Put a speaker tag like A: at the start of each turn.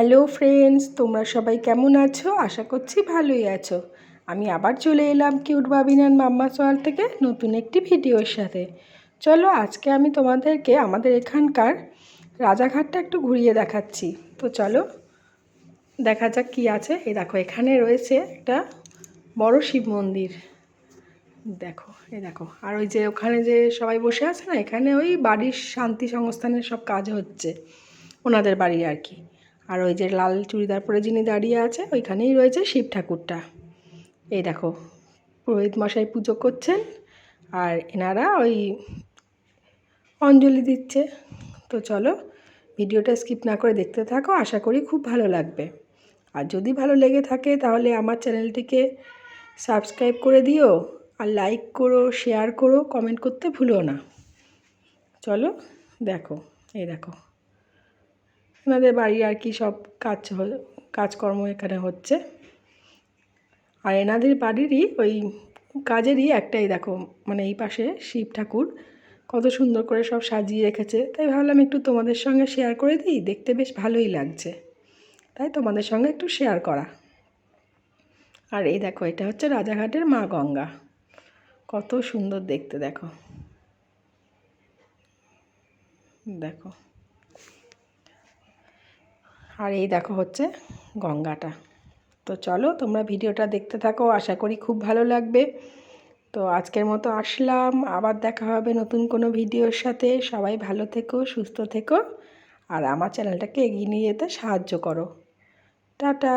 A: Hello friends, তোমরা সবাই কেমন আছো? আশা করছি ভালোই আছো। আমি আবার চলে এলাম কিউট বাবিনান মাম্মা সোয়াল থেকে নতুন একটি ভিডিওর সাথে। চলো আজকে আমি তোমাদেরকে আমাদের এখানকার রাজাঘাটটা একটু ঘুরিয়ে দেখাচ্ছি। তো চলো, দেখা যাক কী আছে। এই দেখো, এখানে রয়েছে একটা বড় শিব মন্দির। দেখো, এই দেখো, আর ওই যে ওখানে যে সবাই বসে আছে না, এখানে ওই বাড়ির শান্তি সংস্থানের সব কাজ হচ্ছে। ওনাদের বাড়ি আর কি। আর ওই যে লাল চুড়িদার পরে যিনি দাঁড়িয়ে আছে, ওইখানেই রয়েছে শিব ঠাকুরটা। এই দেখো, পুরোহিত মশাই পুজো করছেন, আর এনারা ওই অঞ্জলি দিচ্ছে। তো চলো, ভিডিওটা স্কিপ না করে দেখতে থাকো, আশা করি খুব ভালো লাগবে। আর যদি ভালো লেগে থাকে, তাহলে আমার চ্যানেলটিকে সাবস্ক্রাইব করে দিও, আর লাইক করো, শেয়ার করো, কমেন্ট করতে ভুলো না। চলো, দেখো, এই দেখো। এনাদের বাড়ি আর কি সব কাজ কাজকর্ম এখানে হচ্ছে। আর এনাদের বাড়িরই ওই কাজেরই একটাই দেখো মানে এই পাশে শিব ঠাকুর। কত সুন্দর করে সব সাজিয়ে রেখেছে। তাই ভাবলাম একটু তোমাদের সঙ্গে শেয়ার করে দিই, দেখতে বেশ ভালোই লাগছে। তাই তোমাদের সঙ্গে একটু শেয়ার করা। আর এই দেখো, এটা হচ্ছে রাজাঘাটের মা গঙ্গা। কত সুন্দর দেখতে, দেখো। দেখো। আর এই দেখো হচ্ছে গঙ্গাটা। তো চলো তোমরা ভিডিওটা দেখতে থাকো, আশা করি খুব ভালো লাগবে। তো আজকের মতো আসলাম, আবার দেখা হবে নতুন কোনো ভিডিওর সাথে। সবাই ভালো থেকো, সুস্থ থেকো, আর আমার চ্যানেলটাকে এগিয়ে নিয়ে যেতে সাহায্য করো। টাটা!